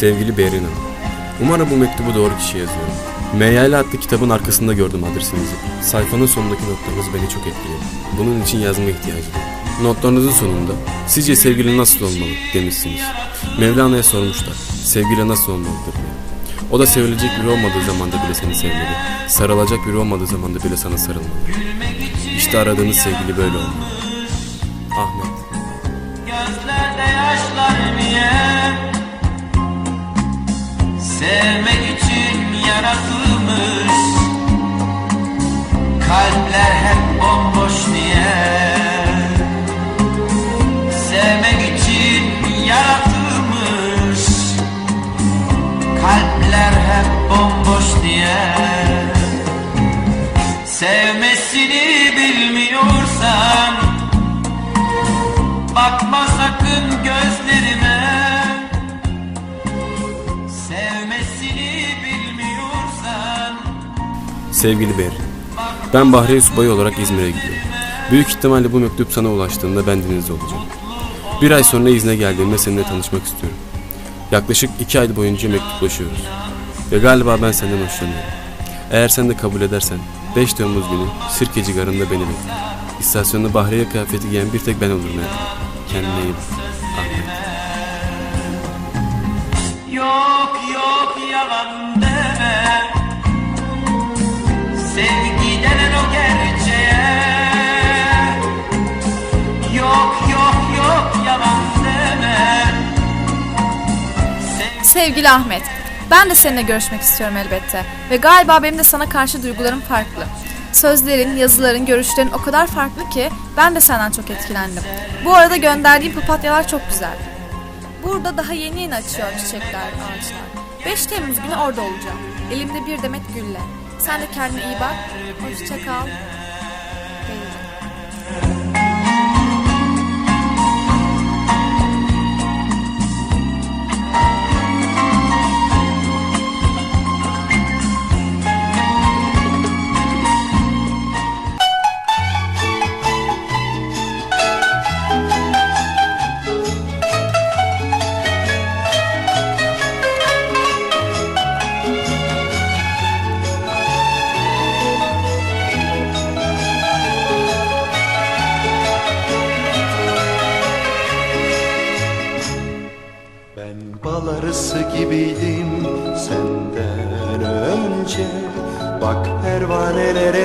Sevgili Berin Hanım, umarım bu mektubu doğru kişiye yazıyorum. Meyyale adlı kitabın arkasında gördüm adresinizi. Sayfanın sonundaki notlarınız beni çok etkiledi. Bunun için yazma ihtiyacı duydum. Notlarınızın sonunda sizce sevgili nasıl olmalı demişsiniz. Mevlana'ya sormuşlar. Sevgili nasıl olmalıdır diye. O da sevilecek biri olmadığı zaman da bile seni sevmeli. Sarılacak biri olmadığı zaman da bile sana sarılmalı. İşte aradığınız sevgili böyle olmalı. Ahmet. Gözlerde yaşlar Kalpler hep bomboş niye Sevmek için yaratılmış. Kalpler hep bomboş niye Sevmesini bilmiyorsan Bakma sakın gözlerime. Sevmesini bilmiyorsan. Sevgili Berrin, ben Bahriye Subayı olarak İzmir'e gidiyorum. Büyük ihtimalle bu mektup sana ulaştığında ben denizde olacağım. Bir ay sonra izne geldiğimde seninle tanışmak istiyorum. Yaklaşık iki ay boyunca mektuplaşıyoruz. Ve galiba ben senden hoşlanıyorum. Eğer sen de kabul edersen 5 Temmuz günü Sirkeci Garı'nda beni bekle. İstasyonda Bahriye kıyafeti giyen bir tek ben olurum hayatım. Kendine iyi bak. Ahmet. Yok yok yalan Sevgili Ahmet, ben de seninle görüşmek istiyorum elbette. Ve galiba benim de sana karşı duygularım farklı. Sözlerin, yazıların, görüşlerin o kadar farklı ki ben de senden çok etkilendim. Bu arada gönderdiğin papatyalar çok güzel. Burada daha yeni yeni açıyor çiçekler, ağaçlar. 5 Temmuz günü orada olacağım. Elimde bir demet gülle. Sen de kendine iyi bak. Hoşça kal.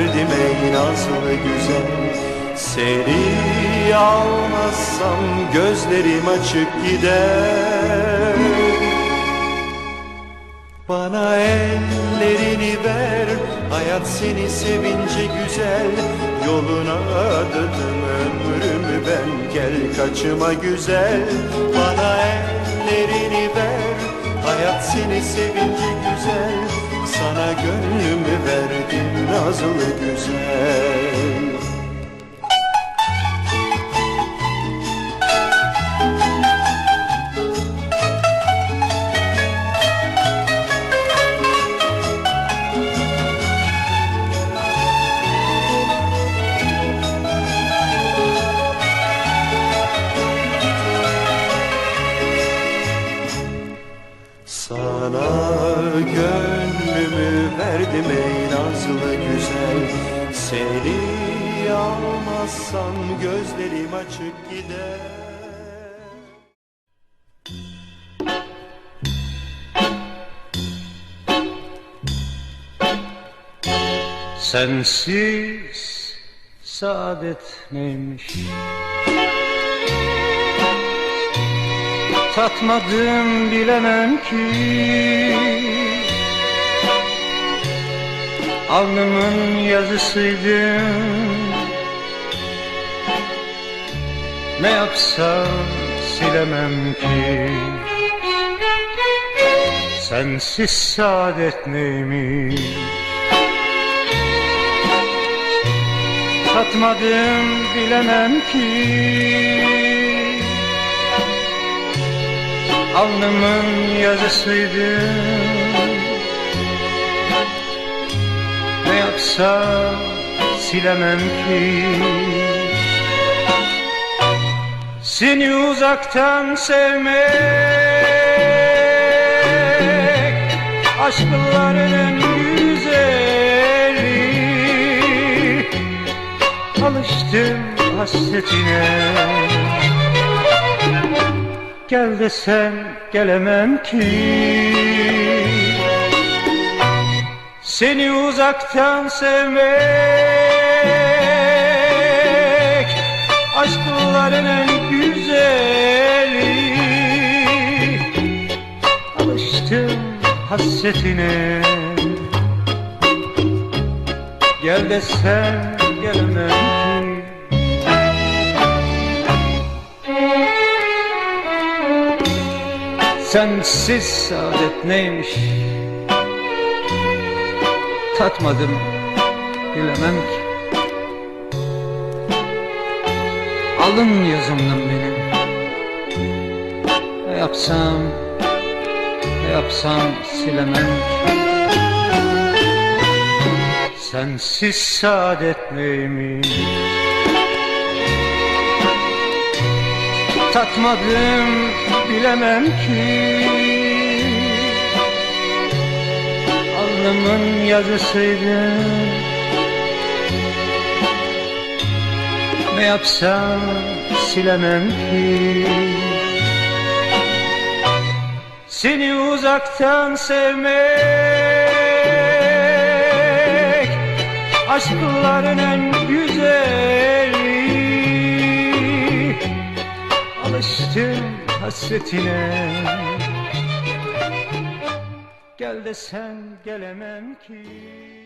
verdim ey nazlı güzel. Seni almazsam gözlerim açık gider. Bana ellerini ver Hayat seni sevince güzel. Yoluna adadım ömrümü ben Gel kaçıma güzel. Bana ellerini ver Hayat seni sevince güzel Sana gönlümü verdim nazlı güzel. Sana gönlümü verdim ey nazlı güzel. Seni almazsam gözlerim açık gider. Sensiz saadet neymiş? Tatmadım bilemem ki Alnımın yazısıydın Ne yapsam silemem ki. Sensiz saadet neymiş? Tatmadım bilemem ki. Alnımın yazısıydın Yapsam silemem ki. Seni uzaktan sevmek Aşkların en güzeli. Alıştım hasretine. Gel desem gelemem ki Seni uzaktan sevmek Aşkların en güzeli. Alıştım hasretine. Gel desem gelemem ki. Sensiz saadet neymiş Tatmadım bilemem ki. Alın yazımdan benim Ne yapsam Ne yapsam silemem ki. Sensiz saadet neymiş? Tatmadım bilemem ki Alnımın yazısıydın Ne yapsam silemem ki. Seni uzaktan sevmek Aşkların en güzeli. Alıştım hasretine Gel desen gelemem ki